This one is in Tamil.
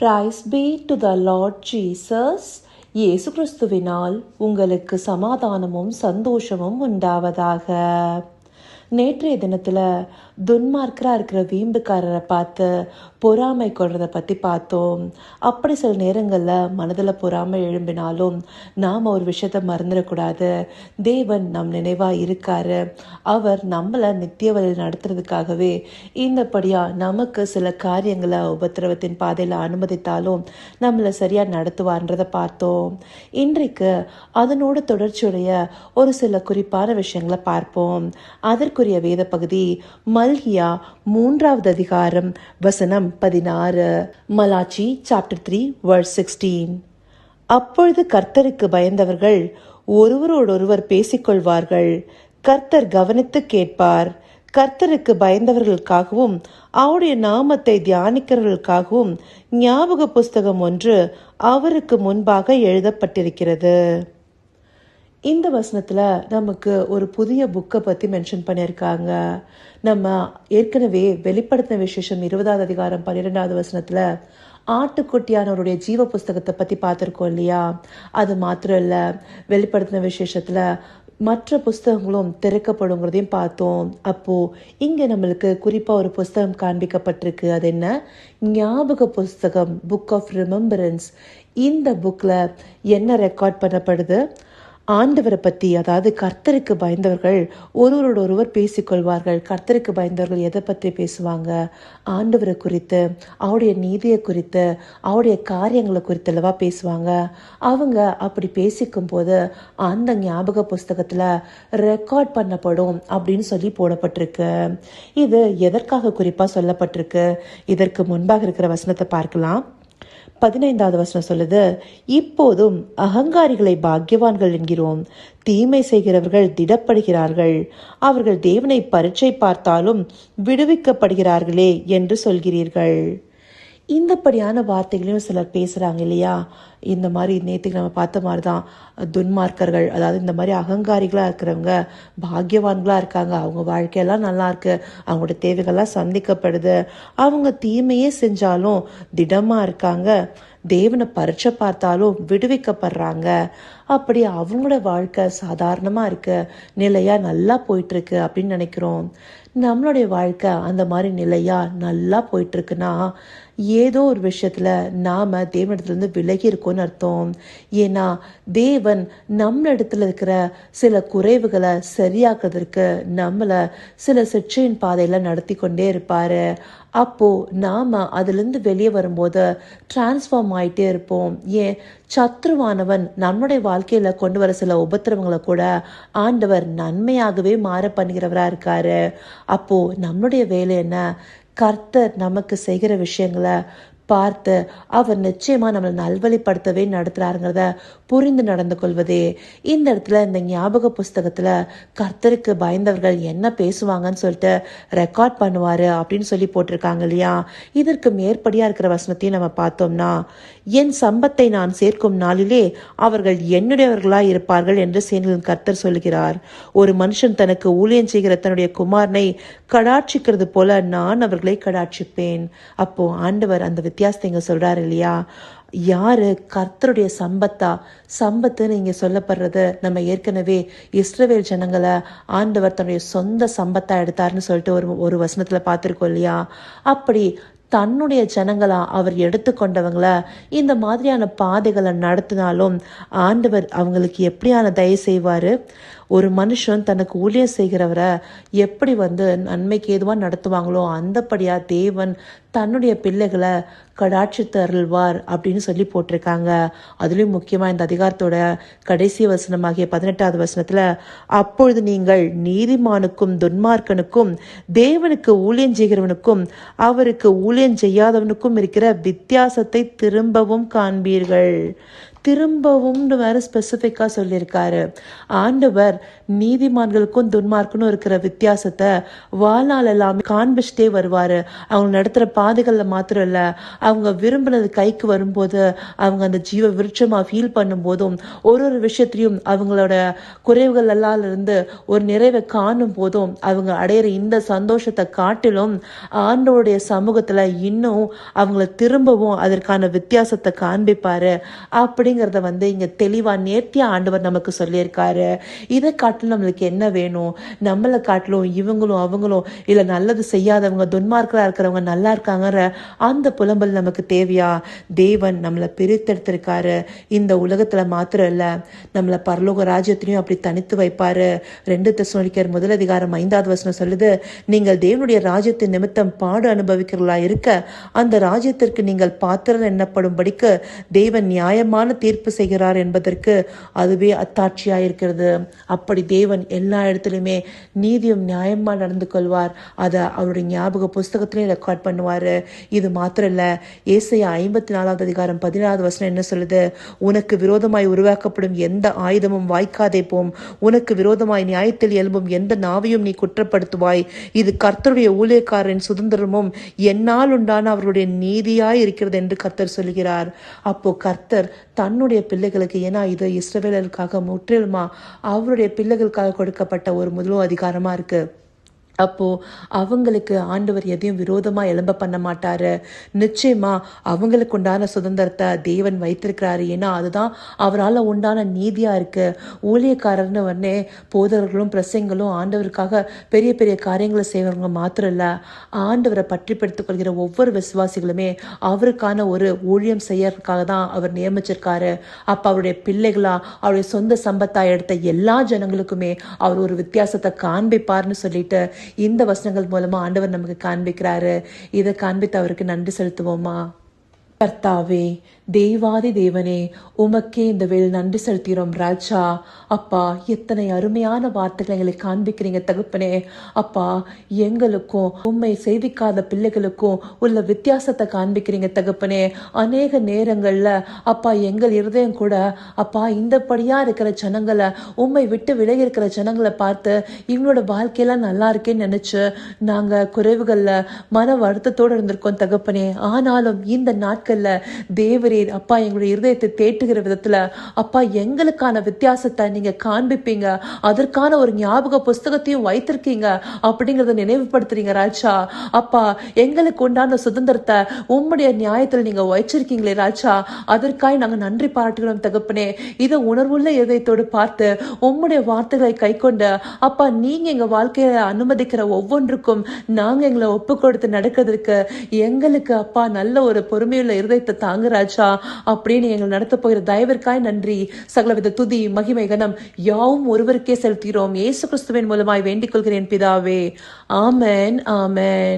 Praise be to the Lord Jesus இயேசு கிறிஸ்துவினால் உங்களுக்கு சமாதானமும் சந்தோஷமும் உண்டாவதாக. நேற்றைய தினத்தில் துன்மார்க்கராக இருக்கிற வீம்புக்காரரை பார்த்து பொறாமை கொள்றதை பற்றி பார்த்தோம். அப்படி சில நேரங்களில் மனதில் பொறாமை எழும்பினாலும் நாம் ஒரு விஷயத்தை மறந்துடக்கூடாது. தேவன் நம் நினைவாக இருக்காரு. அவர் நம்மளை நித்திய வழியில் நடத்துறதுக்காகவே இந்தபடியாக நமக்கு சில காரியங்களை உபத்திரவத்தின் பாதையில் அனுமதித்தாலும் நம்மளை சரியாக நடத்துவார்ன்றதை பார்த்தோம். இன்றைக்கு அதனோட தொடர்ச்சியுடைய ஒரு சில குறிப்பான விஷயங்களை பார்ப்போம். அதற்குரிய வேத பகுதி மல்கியா மூன்றாவது அதிகாரம் வசனம் பதினாறு Malachi chapter three verse sixteen அப்பொழுது கர்த்தருக்கு பயந்தவர்கள் ஒருவரோடொருவர் பேசிக்கொள்வார்கள். கர்த்தர் கவனித்து கேட்பார். கர்த்தருக்கு பயந்தவர்களுக்காகவும் அவருடைய நாமத்தை தியானிக்கிறவர்களுக்காகவும் ஞாபக புஸ்தகம் ஒன்று அவருக்கு முன்பாக எழுதப்பட்டிருக்கிறது. இந்த வசனத்தில் நமக்கு ஒரு புதிய புக்கை பற்றி மென்ஷன் பண்ணியிருக்காங்க. நம்ம ஏற்கனவே வெளிப்படுத்தின விசேஷம் இருபதாவது அதிகாரம் பன்னிரெண்டாவது வசனத்தில் ஆட்டுக்குட்டியானவருடைய ஜீவ புஸ்தகத்தை பற்றி பார்த்துருக்கோம் இல்லையா? அது மாத்திரம் இல்லை வெளிப்படுத்தின விசேஷத்தில் மற்ற புஸ்தகங்களும் திறக்கப்படுங்கிறதையும் பார்த்தோம். அப்போது இங்கே நம்மளுக்கு குறிப்பாக ஒரு புஸ்தகம் காண்பிக்கப்பட்டிருக்கு. அது என்ன? ஞாபக புஸ்தகம் புக் ஆஃப் ரிமெம்பரன்ஸ் இந்த புக்கில் என்ன ரெக்கார்ட் பண்ணப்படுது? ஆண்டவரை பற்றி அதாவது கர்த்தருக்கு பயந்தவர்கள் ஒருவரோட ஒருவர் பேசிக்கொள்வார்கள். கர்த்தருக்கு பயந்தவர்கள் எதை பற்றி பேசுவாங்க? ஆண்டவரை குறித்து அவருடைய நீதியை குறித்து அவருடைய காரியங்களை குறித்து அல்லவா பேசுவாங்க? அவங்க அப்படி பேசிக்கும் போது அந்த ஞாபக புஸ்தகத்தில் ரெக்கார்ட் பண்ணப்படும் அப்படின்னு சொல்லி போடப்பட்டிருக்கு. இது எதற்காக குறிப்பாக சொல்லப்பட்டிருக்கு? இதற்கு முன்பாக இருக்கிற வசனத்தை பார்க்கலாம். பதினைந்தாவது வசனம் சொல்லுது இப்போதும் அகங்காரிகளை பாக்கியவான்கள் என்கிறோம். தீமை செய்கிறவர்கள் திடப்படுகிறார்கள். அவர்கள் தேவனை பரீட்சை பார்த்தாலும் விடுவிக்கப்படுகிறார்களே என்று சொல்கிறீர்கள். இந்தப்படியான வார்த்தைகளையும் சிலர் பேசுகிறாங்க இல்லையா? இந்த மாதிரி நேற்றுக்கு நம்ம பார்த்த மாதிரி தான் துன்மார்க்கர்கள் அதாவது இந்த மாதிரி அகங்காரிகளாக இருக்கிறவங்க பாக்கியவான்களாக இருக்காங்க. அவங்க வாழ்க்கையெல்லாம் நல்லாயிருக்கு அவங்களோட தேவைகள்லாம் சந்திக்கப்படுது. அவங்க தீமையே செஞ்சாலும் திடமாக இருக்காங்க. தேவனை பரீட்சை பார்த்தாலும் விடுவிக்கப்படுறாங்க. அப்படி அவங்களோட வாழ்க்கை சாதாரணமாக இருக்கு. நிலையாக நல்லா போயிட்டுருக்கு அப்படின்னு நினைக்கிறோம். நம்மளுடைய வாழ்க்கை அந்த மாதிரி நிலையாக நல்லா போயிட்டுருக்குன்னா ஏதோ ஒரு விஷயத்தில் நாம் தேவனிடத்துலேருந்து விலகி இருக்கோன்னு அர்த்தம். ஏன்னா தேவன் நம்ம இடத்துல இருக்கிற சில குறைவுகளை சரியாக்குறதுக்கு நம்மளை சில சிற்றையின் பாதையில் நடத்தி கொண்டே இருப்பார். அப்போது நாம் அதுலேருந்து வெளியே வரும்போது டிரான்ஸ்ஃபார்ம் ஆகிட்டே இருப்போம். ஏன்? சத்ருவானவன் நம்முடைய வாழ்க்கையில் கொண்டு வர சில உபத்திரவங்களை கூட ஆண்டவர் நன்மையாகவே மாற பண்ணுகிறவராக இருக்காரு. அப்போது நம்மளுடைய வேலை என்ன? கர்த்தர் நமக்கு செய்கிற விஷயங்களை பார்த்து அவர் நிச்சயமாக நம்மளை நல்வழிப்படுத்தவே நடத்துகிறாருங்கிறத புரிந்து நடந்து கொள்வதே. இந்த இடத்துல இந்த ஞாபக புஸ்தகத்தில் கர்த்தருக்கு பயந்தவர்கள் என்ன பேசுவாங்கன்னு சொல்லிட்டு ரெக்கார்ட் பண்ணுவார் அப்படின்னு சொல்லி போட்டிருக்காங்க இல்லையா? இதற்கு மேற்படியாக இருக்கிற வசனத்தையும் நம்ம பார்த்தோம்னா என் சம்பத்தை நான் சேர்க்கும் நாளிலே அவர்கள் என்னுடையவர்களாக இருப்பார்கள் என்று சேனலின் கர்த்தர் சொல்கிறார் ஒரு மனுஷன் தனக்கு ஊழியம் செய்கிற தன்னுடைய குமாரனை கடாட்சிக்கிறது போல நான் அவர்களை கடாட்சிப்பேன். அப்போ ஆண்டவர் அந்த வித்தியாசத்தை இங்கே சொல்கிறார் இல்லையா? யார் கர்த்தருடைய சம்பத்தா? சம்பத்துன்னு இங்கே சொல்லப்படுறது நம்ம ஏற்கனவே இஸ்ரவேல் ஜனங்களை ஆண்டவர் தன்னுடைய சொந்த சம்பத்தா எடுத்தாருன்னு சொல்லிட்டு ஒரு ஒரு வசனத்தில் பார்த்துருக்கோம் இல்லையா? அப்படி தன்னுடைய ஜனங்களா அவர் எடுத்துக்கொண்டவங்கள இந்த மாதிரியான பாதைகளை நடத்தினாலும் ஆண்டவர் அவங்களுக்கு எப்படியான தயவு செய்வார்? ஒரு மனுஷன் தனக்கு ஊழியம் செய்கிறவரை எப்படி வந்து நன்மைக்கு ஏதுவாக நடத்துவாங்களோ அந்தப்படியாக தேவன் தன்னுடைய பிள்ளைகளை கடாட்சித்து அருள்வார் அப்படின்னு சொல்லி போட்டிருக்காங்க. அதுலேயும் முக்கியமாக இந்த அதிகாரத்தோட கடைசி வசனமாகிய பதினெட்டாவது வசனத்தில் அப்பொழுது நீங்கள் நீதிமானுக்கும் துன்மார்க்கனுக்கும் தேவனுக்கு ஊழியம் செய்கிறவனுக்கும் அவருக்கு ஊழியம் செய்யாதவனுக்கும் இருக்கிற வித்தியாசத்தை திரும்பவும் காண்பீர்கள். திரும்பவும்னு வேற ஸ்பெசிஃபிக்காக சொல்லியிருக்காரு. ஆண்டவர் நீதிமான்களுக்கும் துன்மார்க்குன்னு இருக்கிற வித்தியாசத்தை வாழ்நாள் எல்லாமே காண்பிச்சுட்டே வருவார். அவங்க நடத்துகிற பாதைகளில் மாத்திரம் இல்லை. அவங்க விரும்பினது கைக்கு வரும்போது அவங்க அந்த ஜீவ விருட்சமாக ஃபீல் பண்ணும்போதும் ஒரு ஒரு விஷயத்திலையும் அவங்களோட குறைவுகள் எல்லாம் இருந்து ஒரு நிறைவை காணும் போதும் அவங்க அடையிற இந்த சந்தோஷத்தை காட்டிலும் ஆண்டோடைய சமூகத்தில் இன்னும் அவங்கள திரும்பவும் அதற்கான வித்தியாசத்தை காண்பிப்பார். அப்படி அப்படிங்கிறத வந்து இங்கே தெளிவாக நேர்த்தியாக ஆண்டவர் நமக்கு சொல்லியிருக்காரு. இதை காட்டிலும் நம்மளுக்கு என்ன வேணும்? நம்மளை காட்டிலும் இவங்களும் அவங்களும் இல்லை நல்லது செய்யாதவங்க துன்மார்க்கராக இருக்கிறவங்க நல்லா இருக்காங்கிற அந்த புலம்பல் நமக்கு தேவையா? தேவன் நம்மளை பிரித்தெடுத்திருக்காரு. இந்த உலகத்தில் மாத்திரம் இல்லை நம்மளை பரலோக ராஜ்யத்திலையும் அப்படி தனித்து வைப்பாரு. ரெண்டு தெசலோனிக்கர் முதல் அதிகாரம் ஐந்தாவது வசனம் சொல்லுது நீங்கள் தேவனுடைய ராஜ்யத்தின் நிமித்தம் பாடு அனுபவிக்கிறவர்களா இருக்க அந்த ராஜ்யத்திற்கு நீங்கள் பாத்திரம் என்னப்படும்படிக்கு தேவன் நியாயமான தீர்ப்பு செய்கிறார் என்பதற்கு அதுவே அத்தாட்சியாக இருக்கிறது அப்படி தேவன் எல்லா இடத்துலையுமே நீதியும் நியாயமாக நடந்து கொள்வார். அதை அவருடைய ஞாபக புஸ்தகத்திலையும் ரெக்கார்ட் பண்ணுவார். இது மாத்திரம் இல்லை ஏசையா ஐம்பத்தி நாலாவது அதிகாரம் பதினாறாவது வசனம் என்ன சொல்லுது? உனக்கு விரோதமாய் உருவாக்கப்படும் எந்த ஆயுதமும் வாய்க்காதே போம். உனக்கு விரோதமாய் நியாயத்தில் எழும்பும் எந்த நாவையும் நீ குற்றப்படுத்துவாய். இது கர்த்தருடைய ஊழியக்காரரின் சுதந்திரமும் என்னால் உண்டான அவருடைய நீதியாய் இருக்கிறது என்று கர்த்தர் சொல்கிறார் அப்போ கர்த்தர் தன்னுடைய பிள்ளைகளுக்கு ஏன்னா இது இஸ்ரவேலருக்காக முற்றிலுமா அவருடைய பிள்ளைகளுக்காக கொடுக்கப்பட்ட ஒரு முதலும் அதிகாரமா இருக்கு. அப்போ அவங்களுக்கு ஆண்டவர் எதையும் விரோதமா எழும்ப பண்ண மாட்டாரு. நிச்சயமா அவங்களுக்கு உண்டான சுதந்திரத்தை தேவன் வைத்திருக்கிறாரு. ஏன்னா அதுதான் அவரால் உண்டான நீதியா இருக்கு. ஊழியக்காரர்னு உடனே போதவர்களும் பிரசங்களும் ஆண்டவருக்காக பெரிய பெரிய காரியங்களை செய்வவங்க மாத்திரம் இல்ல. ஆண்டவரை பற்றி படுத்திக் கொள்கிற ஒவ்வொரு விசுவாசிகளுமே அவருக்கான ஒரு ஊழியம் செய்யறதுக்காக தான் அவர் நியமிச்சிருக்காரு. அப்ப அவருடைய பிள்ளைகளா அவருடைய சொந்த சம்பத்தா எடுத்த எல்லா ஜனங்களுக்குமே அவர் ஒரு வித்தியாசத்தை காண்பிப்பார்னு சொல்லிட்டு இந்த வசனங்கள் மூலமா ஆண்டவர் நமக்கு காண்பிக்கிறாரு. இதை காண்பித்து அவருக்கு நன்றி செலுத்துவோமா? கர்த்தாவே தேவாதி தேவனே உமக்கே இந்த வேல் நன்றி செலுத்துகிறோம் ராஜா. அப்பா எத்தனை அருமையான வார்த்தைகளை எங்களுக்கு காண்பிக்கிறீங்க தகுப்பனே. அப்பா எங்களுக்கும் உண்மை செய்திக்காத பிள்ளைகளுக்கும் உள்ள வித்தியாசத்தை காண்பிக்கிறீங்க தகுப்பனே. அநேக நேரங்கள்ல அப்பா எங்கள் இருதயம் கூட அப்பா இந்தபடியா இருக்கிற ஜனங்களை உண்மை விட்டு விலகி இருக்கிற ஜனங்களை பார்த்து இவங்களோட வாழ்க்கையெல்லாம் நல்லா இருக்கேன்னு நினைச்சு நாங்க குறைவுகளில் மன வருத்தத்தோடு இருந்திருக்கோம் தகப்பனே. ஆனாலும் இந்த நாட்கள்ல தேவரீர் அப்பா எங்களுடைய இருதயத்தை தேட்டுகிற விதத்துல அப்பா எங்களுக்கான வித்தியாசத்தை நீங்க காண்பிப்பீங்க. அதற்கான ஒரு ஞாபக புஸ்தகத்தையும் வைத்திருக்கீங்க அப்படிங்கறத நினைவுபடுத்துறீங்க ராஜா. அப்பா எங்களுக்கு உண்டான சுதந்திரத்தை உம்முடைய நியாயத்தில் நீங்க வச்சிருக்கீங்களே ராஜா. அதற்காக நாங்க நன்றி பாராட்டுகிறோம் தகப்பனே. இதை உணர்வுள்ள இதயத்தோடு பார்த்து உம்முடைய வார்த்தைகளை கை கொண்டு அப்பா நீங்க எங்க வாழ்க்கையை அனுமதிக்கிற ஒவ்வொன்றுக்கும் நாங்க எங்களை ஒப்பு கொடுத்து நடக்கிறதுக்கு எங்களுக்கு அப்பா நல்ல ஒரு பொறுமையுள்ள இருதயத்தை தாங்க ராஜா. அப்படின்னு எங்களை நடத்த போகிற தயவிற்காய் நன்றி. சகலவித துதி மகிமை கனம் யாவும் ஒருவருக்கே செலுத்துகிறோம். இயேசு கிறிஸ்துவின் மூலமாய் வேண்டிக் கொள்கிறேன் பிதாவே. ஆமேன் ஆமேன்.